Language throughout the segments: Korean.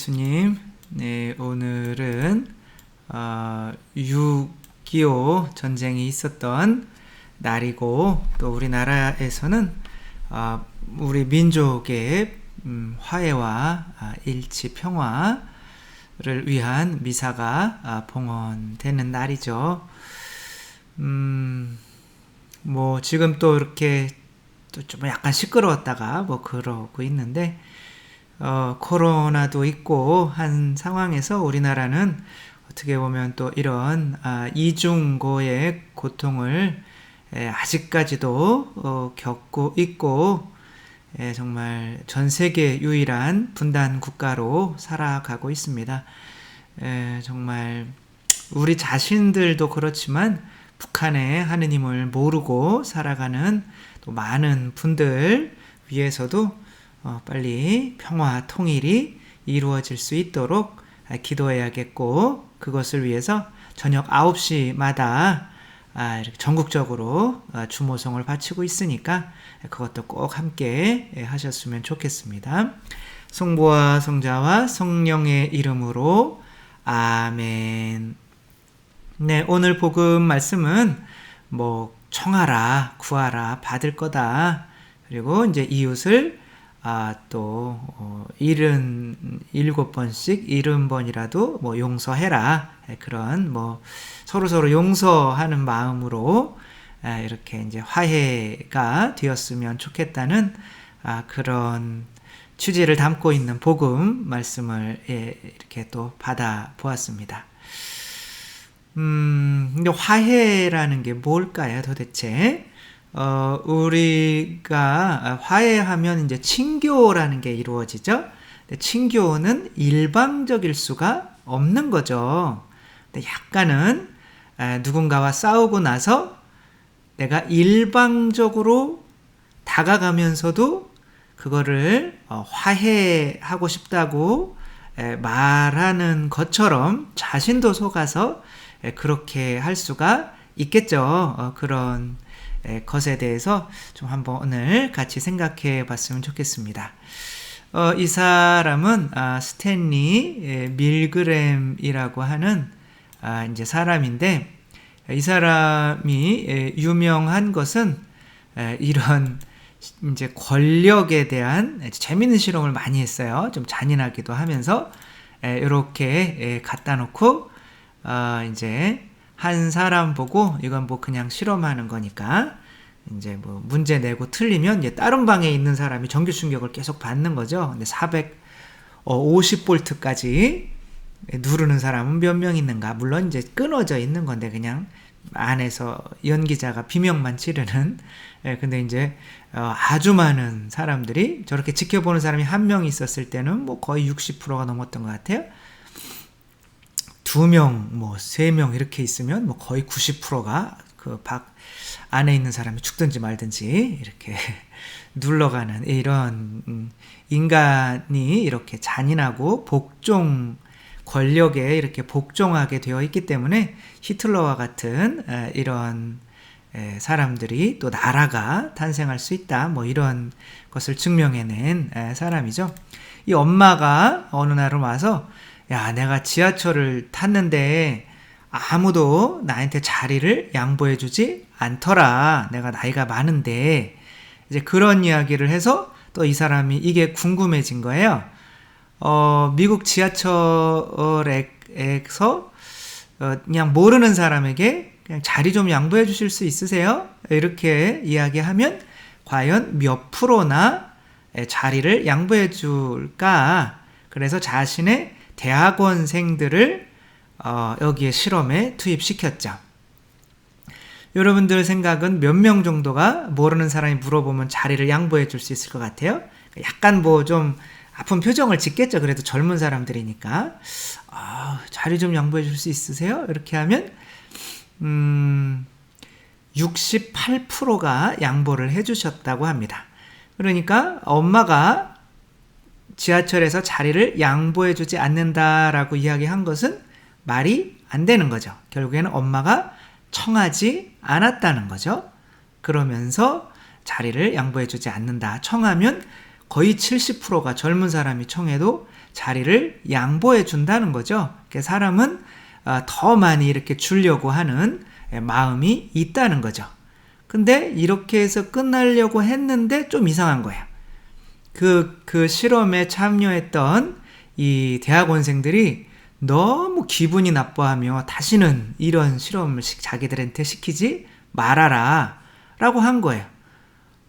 예수님. 네, 오늘은 어, 6.25 전쟁이 있었던 날이고 또 우리나라에서는 어, 우리 민족의 음, 화해와 아, 일치 평화를 위한 미사가 아, 봉헌되는 날이죠. 음, 뭐 지금 또 이렇게 또 좀 약간 시끄러웠다가 뭐 그러고 있는데 어, 코로나도 있고 한 상황에서 우리나라는 어떻게 보면 또 이런 아, 이중고의 고통을 에, 아직까지도 어, 겪고 있고 에, 정말 전 세계 유일한 분단 국가로 살아가고 있습니다. 에, 정말 우리 자신들도 그렇지만 북한의 하느님을 모르고 살아가는 또 많은 분들 위해서도 어, 빨리 평화 통일이 이루어질 수 있도록 아, 기도해야겠고 그것을 위해서 저녁 9시마다 아, 전국적으로 아, 주모성을 바치고 있으니까 그것도 꼭 함께 예, 하셨으면 좋겠습니다. 성부와 성자와 성령의 이름으로 아멘. 네, 오늘 복음 말씀은 뭐 청하라, 구하라, 받을 거다. 그리고 이제 이웃을 아, 또, 어, 일흔, 일곱 번씩, 일흔 번이라도 뭐 용서해라. 예, 그런 뭐 서로 서로 용서하는 마음으로 아, 이렇게 이제 화해가 되었으면 좋겠다는 아, 그런 취지를 담고 있는 복음 말씀을 예, 이렇게 또 받아 보았습니다. 음, 근데 화해라는 게 뭘까요, 도대체? 어, 우리가 화해하면 이제 친교라는 게 이루어지죠. 친교는 일방적일 수가 없는 거죠. 약간은 누군가와 싸우고 나서 내가 일방적으로 다가가면서도 그거를 어, 화해하고 싶다고 말하는 것처럼 자신도 속아서 그렇게 할 수가 있겠죠. 어, 그런 것에 대해서 좀 한번 오늘 같이 생각해 봤으면 좋겠습니다. 어, 이 사람은 아, 스탠리 밀그램이라고 하는 아, 이제 사람인데 이 사람이 유명한 것은 에, 이런 이제 권력에 대한 재밌는 실험을 많이 했어요. 좀 잔인하기도 하면서 이렇게 갖다 놓고 어, 이제 한 사람 보고 이건 뭐 그냥 실험하는 거니까 이제 뭐 문제 내고 틀리면 이제 다른 방에 있는 사람이 전기 충격을 계속 받는 거죠. 근데 450볼트까지 누르는 사람은 몇 명 있는가? 물론 이제 끊어져 있는 건데 그냥 안에서 연기자가 비명만 치르는. 예, 근데 이제 어, 아주 많은 사람들이 저렇게 지켜보는 사람이 한 명 있었을 때는 뭐 거의 60%가 넘었던 것 같아요. 두 명, 뭐, 세 명 이렇게 있으면 뭐 거의 90%가 그밖 안에 있는 사람이 죽든지 말든지 이렇게 눌러가는 이런 음, 인간이 이렇게 잔인하고 복종, 권력에 이렇게 복종하게 되어 있기 때문에 히틀러와 같은 이런 사람들이 또 나라가 탄생할 수 있다. 뭐 이런 것을 증명해낸 사람이죠. 이 엄마가 어느 날은 와서 야, 내가 지하철을 탔는데 아무도 나한테 자리를 양보해 주지 않더라. 내가 나이가 많은데. 이제 그런 이야기를 해서 또 이 사람이 이게 궁금해진 거예요. 어, 미국 지하철에서 어, 그냥 모르는 사람에게 그냥 자리 좀 양보해 주실 수 있으세요? 이렇게 이야기하면 과연 몇 프로나 자리를 양보해 줄까? 그래서 자신의 대학원생들을 어, 여기에 실험에 투입시켰죠. 여러분들 생각은 몇 명 정도가 모르는 사람이 물어보면 자리를 양보해 줄 수 있을 것 같아요? 약간 뭐 좀 아픈 표정을 짓겠죠. 그래도 젊은 사람들이니까. 아, 자리 좀 양보해 줄 수 있으세요? 이렇게 하면, 음, 68%가 양보를 해 주셨다고 합니다. 그러니까 엄마가 지하철에서 자리를 양보해 주지 않는다라고 이야기한 것은 말이 안 되는 거죠. 결국에는 엄마가 청하지 않았다는 거죠. 그러면서 자리를 양보해 주지 않는다. 청하면 거의 70%가 젊은 사람이 청해도 자리를 양보해 준다는 거죠. 사람은 아, 더 많이 이렇게 주려고 하는 마음이 있다는 거죠. 근데 이렇게 해서 끝나려고 했는데 좀 이상한 거야. 그, 그 실험에 참여했던 이 대학원생들이 너무 기분이 나빠하며 다시는 이런 실험을 자기들한테 시키지 말아라 라고 한 거예요.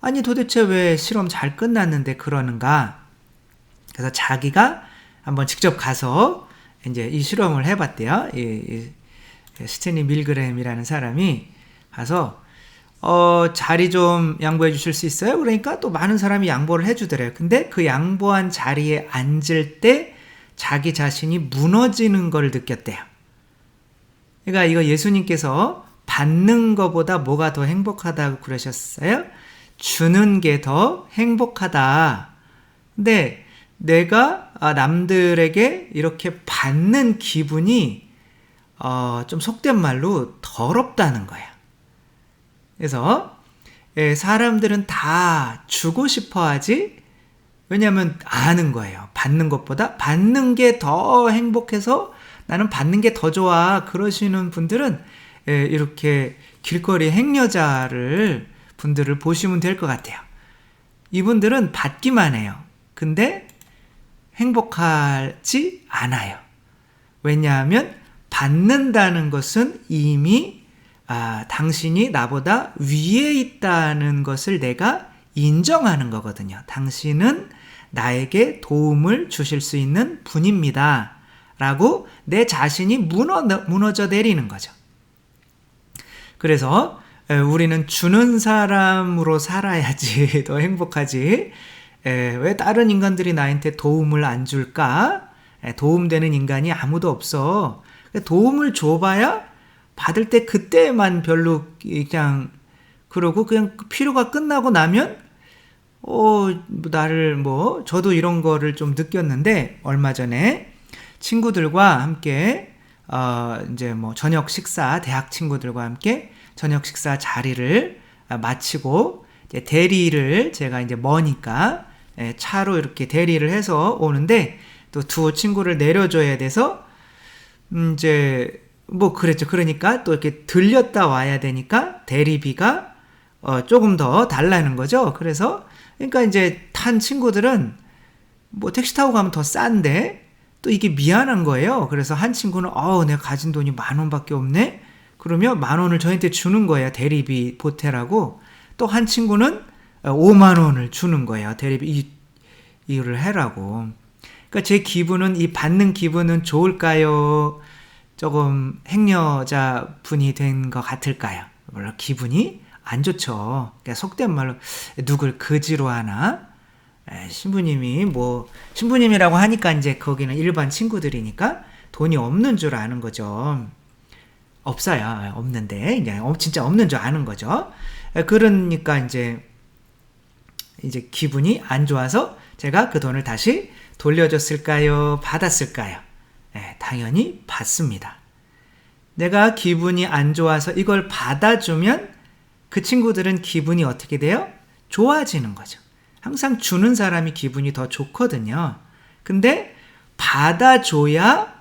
아니 도대체 왜 실험 잘 끝났는데 그러는가? 그래서 자기가 한번 직접 가서 이제 이 실험을 해봤대요. 이, 이 스테니 밀그램이라는 사람이 가서 어, 자리 좀 양보해 주실 수 있어요? 그러니까 또 많은 사람이 양보를 해 주더래요. 근데 그 양보한 자리에 앉을 때 자기 자신이 무너지는 걸 느꼈대요. 그러니까 이거 예수님께서 받는 것보다 뭐가 더 행복하다고 그러셨어요? 주는 게 더 행복하다. 근데 내가 아, 남들에게 이렇게 받는 기분이 어, 좀 속된 말로 더럽다는 거야. 그래서 예, 사람들은 다 주고 싶어 하지 왜냐하면 아는 거예요. 받는 것보다 받는 게 더 행복해서 나는 받는 게 더 좋아. 그러시는 분들은 예, 이렇게 길거리 행여자를 분들을 보시면 될 것 같아요. 이분들은 받기만 해요. 근데 행복하지 않아요. 왜냐하면 받는다는 것은 이미 아, 당신이 나보다 위에 있다는 것을 내가 인정하는 거거든요. 당신은 나에게 도움을 주실 수 있는 분입니다. 라고 내 자신이 무너, 무너져 내리는 거죠. 그래서 우리는 주는 사람으로 살아야지 더 행복하지. 왜 다른 인간들이 나한테 도움을 안 줄까? 도움되는 인간이 아무도 없어. 도움을 줘봐야 받을 때 그때만 별로 그냥 그러고 그냥 필요가 끝나고 나면 어, 나를 뭐, 저도 이런 거를 좀 느꼈는데, 얼마 전에 친구들과 함께, 어, 이제 뭐, 저녁 식사, 대학 친구들과 함께 저녁 식사 자리를 마치고, 이제 대리를 제가 이제 머니까, 예, 차로 이렇게 대리를 해서 오는데, 또 두 친구를 내려줘야 돼서, 음, 이제, 뭐, 그랬죠. 그러니까 또 이렇게 들렸다 와야 되니까 대리비가, 어, 조금 더 달라는 거죠. 그래서, 그러니까 이제 탄 친구들은 뭐 택시 타고 가면 더 싼데 또 이게 미안한 거예요. 그래서 한 친구는 어 내가 가진 돈이 만 원밖에 없네. 그러면 만 원을 저한테 주는 거예요. 대리비 보태라고. 또 한 친구는 5만 원을 주는 거예요. 대리비 이, 이를 해라고. 그러니까 제 기분은 이 받는 기분은 좋을까요? 조금 행여자 분이 된 것 같을까요? 물론 기분이 안 좋죠. 그러니까 속된 말로 누굴 거지로 하나? 에, 신부님이 뭐 신부님이라고 하니까 이제 거기는 일반 친구들이니까 돈이 없는 줄 아는 거죠. 없어요. 없는데 이제 진짜 없는 줄 아는 거죠. 그러니까 이제 이제 기분이 안 좋아서 제가 그 돈을 다시 돌려줬을까요? 받았을까요? 네, 당연히 받습니다. 내가 기분이 안 좋아서 이걸 받아주면 그 친구들은 기분이 어떻게 돼요? 좋아지는 거죠. 항상 주는 사람이 기분이 더 좋거든요. 근데 받아줘야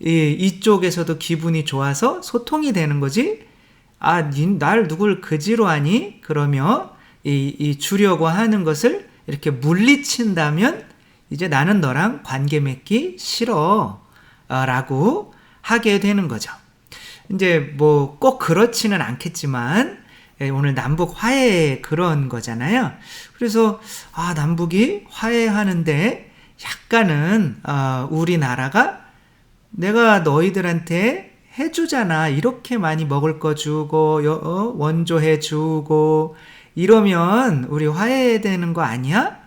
이, 이쪽에서도 기분이 좋아서 소통이 되는 거지. 아, 날 누굴 그지로 하니? 그러며 이, 이 주려고 하는 것을 이렇게 물리친다면 이제 나는 너랑 관계 맺기 싫어. 라고 하게 되는 거죠. 이제 뭐 꼭 그렇지는 않겠지만 예, 오늘 남북 화해 그런 거잖아요. 그래서 아 남북이 화해하는데 약간은 어, 우리나라가 내가 너희들한테 해주잖아. 이렇게 많이 먹을 거 주고 어, 원조해 주고 이러면 우리 화해되는 거 아니야?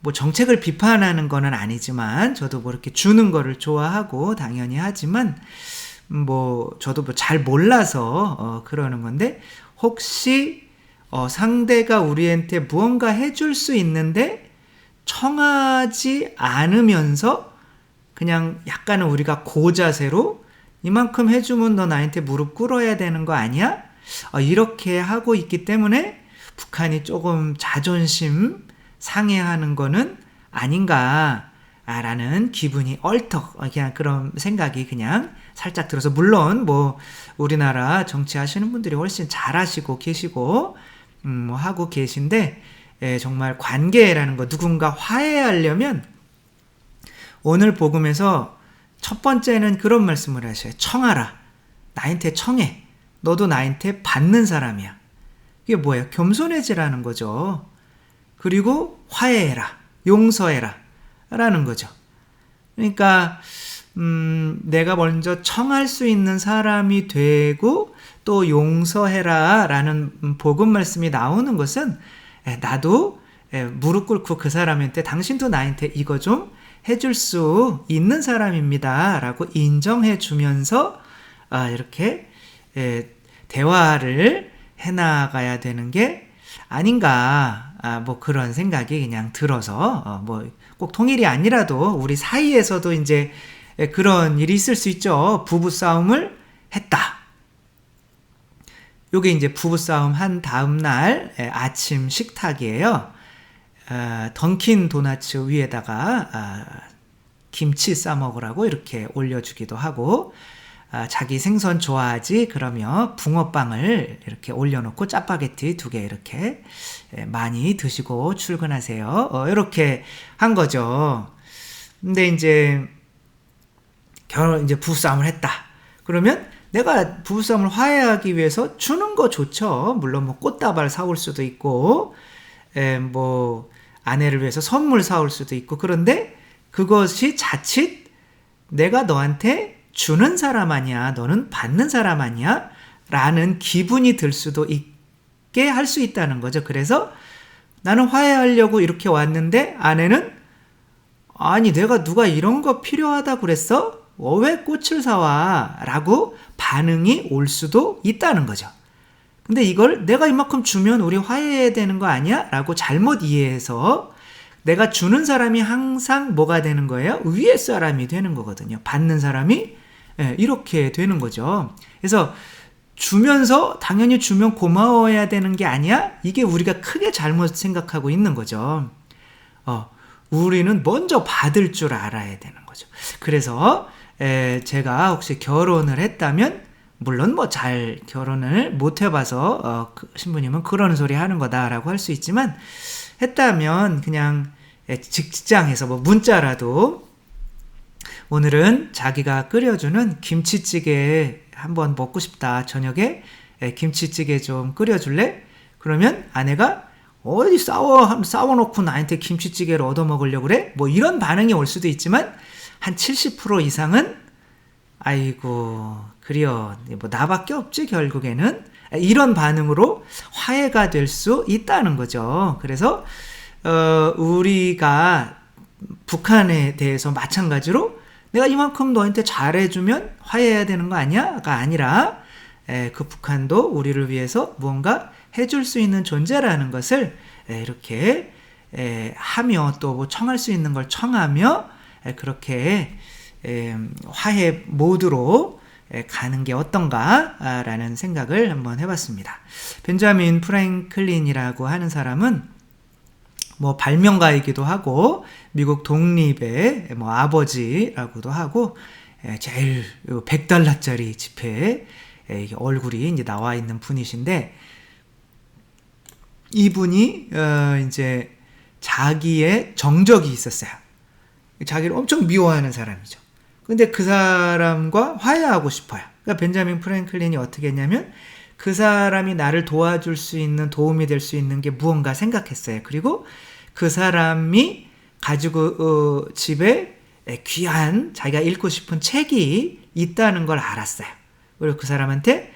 뭐 정책을 비판하는 거는 아니지만 저도 뭐 이렇게 주는 거를 좋아하고 당연히 하지만 뭐 저도 뭐 잘 몰라서 어 그러는 건데 혹시 어, 상대가 우리한테 무언가 해줄 수 있는데 청하지 않으면서 그냥 약간은 우리가 고자세로 이만큼 해주면 너 나한테 무릎 꿇어야 되는 거 아니야? 어, 이렇게 하고 있기 때문에 북한이 조금 자존심 상해하는 거는 아닌가 라는 기분이 얼떡 그냥 그런 생각이 그냥 살짝 들어서 물론 뭐 우리나라 정치하시는 분들이 훨씬 잘하시고 계시고 음 뭐 하고 계신데 예, 정말 관계라는 거 누군가 화해하려면 오늘 복음에서 첫 번째는 그런 말씀을 하셔요. 청하라. 나한테 청해. 너도 나한테 받는 사람이야. 이게 뭐예요? 겸손해지라는 거죠. 그리고 화해해라. 용서해라. 라는 거죠. 그러니까, 음, 내가 먼저 청할 수 있는 사람이 되고 또 용서해라. 라는 복음 말씀이 나오는 것은 나도 무릎 꿇고 그 사람한테 당신도 나한테 이거 좀 해줄 수 있는 사람입니다. 라고 인정해 주면서 아, 이렇게 대화를 해나가야 되는 게 아닌가, 아, 뭐 그런 생각이 그냥 들어서, 어, 뭐꼭 통일이 아니라도 우리 사이에서도 이제 그런 일이 있을 수 있죠. 부부싸움을 했다. 요게 이제 부부싸움 한 다음날 아침 식탁이에요. 어, 던킨 도나츠 위에다가 어, 김치 싸 먹으라고 이렇게 올려주기도 하고 어, 자기 생선 좋아하지 그러면 붕어빵을 이렇게 올려놓고 짜파게티 두 개 이렇게 많이 드시고 출근하세요. 어, 이렇게 한 거죠. 근데 이제 결혼 이제 부부싸움을 했다. 그러면 내가 부부싸움을 화해하기 위해서 주는 거 좋죠. 물론 뭐 꽃다발 사올 수도 있고, 에, 뭐 아내를 위해서 선물 사올 수도 있고 그런데 그것이 자칫 내가 너한테 주는 사람 아니야. 너는 받는 사람 아니야. 라는 기분이 들 수도 있게 할 수 있다는 거죠. 그래서 나는 화해하려고 이렇게 왔는데 아내는 아니 내가 누가 이런 거 필요하다 그랬어? 어, 왜 꽃을 사와? 라고 반응이 올 수도 있다는 거죠. 근데 이걸 내가 이만큼 주면 우리 화해해야 되는 거 아니야? 라고 잘못 이해해서 내가 주는 사람이 항상 뭐가 되는 거예요? 위에 사람이 되는 거거든요. 받는 사람이 예, 이렇게 되는 거죠. 그래서 주면서 당연히 주면 고마워해야 되는 게 아니야? 이게 우리가 크게 잘못 생각하고 있는 거죠. 어, 우리는 먼저 받을 줄 알아야 되는 거죠. 그래서 에, 제가 혹시 결혼을 했다면 물론 뭐 잘 결혼을 못 해봐서 어, 그 신부님은 그런 소리 하는 거다라고 할 수 있지만 했다면 그냥 직장에서 뭐 문자라도 오늘은 자기가 끓여주는 김치찌개 한번 먹고 싶다 저녁에 김치찌개 좀 끓여줄래? 그러면 아내가 어디 싸워 싸워놓고 나한테 김치찌개를 얻어 먹으려고 그래? 뭐 이런 반응이 올 수도 있지만 한 70% 이상은 아이고 그려 뭐 나밖에 없지 결국에는 이런 반응으로 화해가 될 수 있다는 거죠. 그래서 어, 우리가 북한에 대해서 마찬가지로 내가 이만큼 너한테 잘해주면 화해해야 되는 거 아니야?가 아니라 에, 그 북한도 우리를 위해서 무언가 해줄 수 있는 존재라는 것을 에, 이렇게 에, 하며 또 뭐 청할 수 있는 걸 청하며 그렇게 화해 모드로 가는 게 어떤가라는 생각을 한번 해봤습니다. 벤자민 프랭클린이라고 하는 사람은 뭐 발명가이기도 하고 미국 독립의 뭐 아버지라고도 하고 제일 100달러짜리 지폐에 얼굴이 이제 나와 있는 분이신데 이분이 어 이제 자기의 정적이 있었어요. 자기를 엄청 미워하는 사람이죠. 근데 그 사람과 화해하고 싶어요. 그러니까 벤자민 프랭클린이 어떻게 했냐면 그 사람이 나를 도와줄 수 있는 도움이 될 수 있는 게 무언가 생각했어요. 그리고 그 사람이 가지고 어, 집에 귀한 자기가 읽고 싶은 책이 있다는 걸 알았어요. 그리고 그 사람한테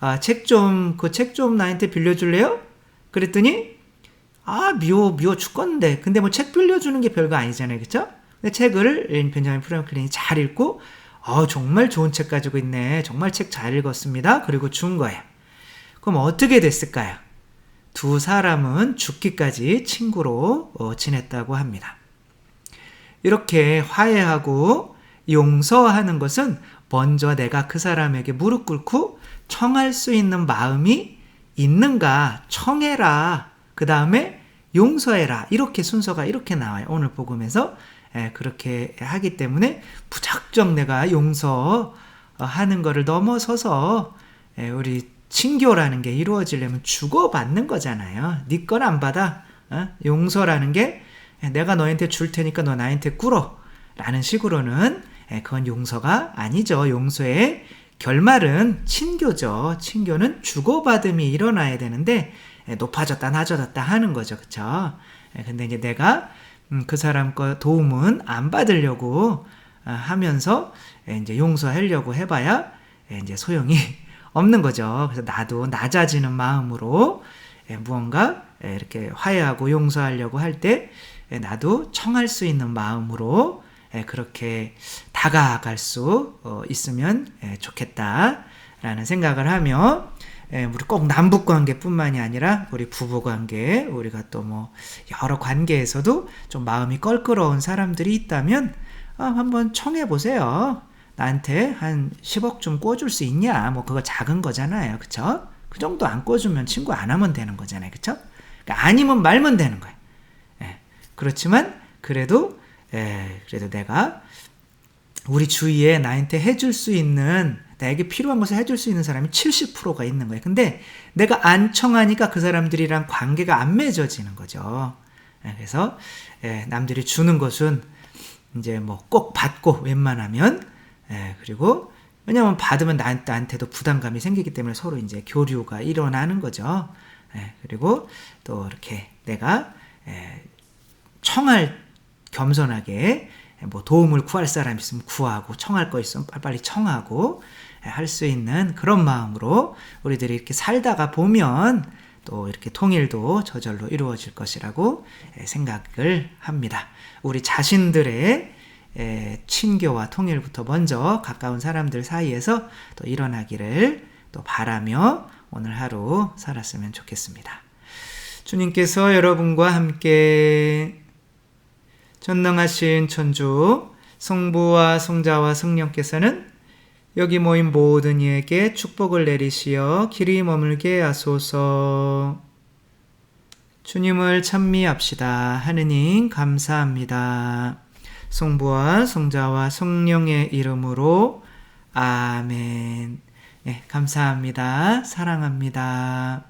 아, 책 좀 그 책 좀 나한테 빌려줄래요? 그랬더니 아 미워 미워 죽겠는데 근데 뭐 책 빌려주는 게 별거 아니잖아요, 그렇죠? 책을 벤자민 프랭클린이 잘 읽고 어, 정말 좋은 책 가지고 있네. 정말 책 잘 읽었습니다. 그리고 준 거예요. 그럼 어떻게 됐을까요? 두 사람은 죽기까지 친구로 어, 지냈다고 합니다. 이렇게 화해하고 용서하는 것은 먼저 내가 그 사람에게 무릎 꿇고 청할 수 있는 마음이 있는가 청해라. 그 다음에 용서해라. 이렇게 순서가 이렇게 나와요. 오늘 복음에서 예, 그렇게 하기 때문에 무작정 내가 용서하는 거를 넘어서서 예, 우리 친교라는 게 이루어지려면 주고받는 거잖아요. 네 건 안 받아. 어? 용서라는 게 예, 내가 너한테 줄 테니까 너 나한테 꿇어. 라는 식으로는 예, 그건 용서가 아니죠. 용서의 결말은 친교죠. 친교는 주고받음이 일어나야 되는데 예, 높아졌다 낮아졌다 하는 거죠. 그쵸? 예, 근데 이제 내가 음, 그 사람 거 도움은 안 받으려고 아, 하면서 예, 이제 용서하려고 해봐야 예, 이제 소용이 없는 거죠. 그래서 나도 낮아지는 마음으로 예, 무언가 예, 이렇게 화해하고 용서하려고 할 때 나도 청할 수 있는 마음으로 예, 그렇게 다가갈 수 어, 있으면 예, 좋겠다라는 생각을 하며 예, 우리 꼭 남북 관계뿐만이 아니라 우리 부부 관계, 우리가 또 뭐 여러 관계에서도 좀 마음이 껄끄러운 사람들이 있다면 아, 한번 청해 보세요. 나한테 한 10억 좀 꿔줄 수 있냐? 뭐 그거 작은 거잖아요, 그쵸? 그 정도 안 꿔주면 친구 안 하면 되는 거잖아요, 그쵸? 그러니까 아니면 말면 되는 거예요. 예, 그렇지만 그래도 예, 그래도 내가 우리 주위에 나한테 해줄 수 있는 나에게 필요한 것을 해줄 수 있는 사람이 70%가 있는 거예요. 근데 내가 안 청하니까 그 사람들이랑 관계가 안 맺어지는 거죠. 예, 그래서 예, 남들이 주는 것은 이제 뭐 꼭 받고 웬만하면 예, 그리고 왜냐하면 받으면 나한테 도 부담감이 생기기 때문에 서로 이제 교류가 일어나는 거죠. 예, 그리고 또 이렇게 내가 예, 청할 겸손하게 뭐 도움을 구할 사람 있으면 구하고 청할 거 있으면 빨리빨리 청하고 할 수 있는 그런 마음으로 우리들이 이렇게 살다가 보면 또 이렇게 통일도 저절로 이루어질 것이라고 생각을 합니다. 우리 자신들의 친교와 통일부터 먼저 가까운 사람들 사이에서 또 일어나기를 또 바라며 오늘 하루 살았으면 좋겠습니다. 주님께서 여러분과 함께 전능하신 천주 성부와 성자와 성령께서는 여기 모인 모든 이에게 축복을 내리시어 길이 머물게 하소서. 주님을 찬미합시다. 하느님 감사합니다. 성부와 성자와 성령의 이름으로 아멘. 네, 감사합니다. 사랑합니다.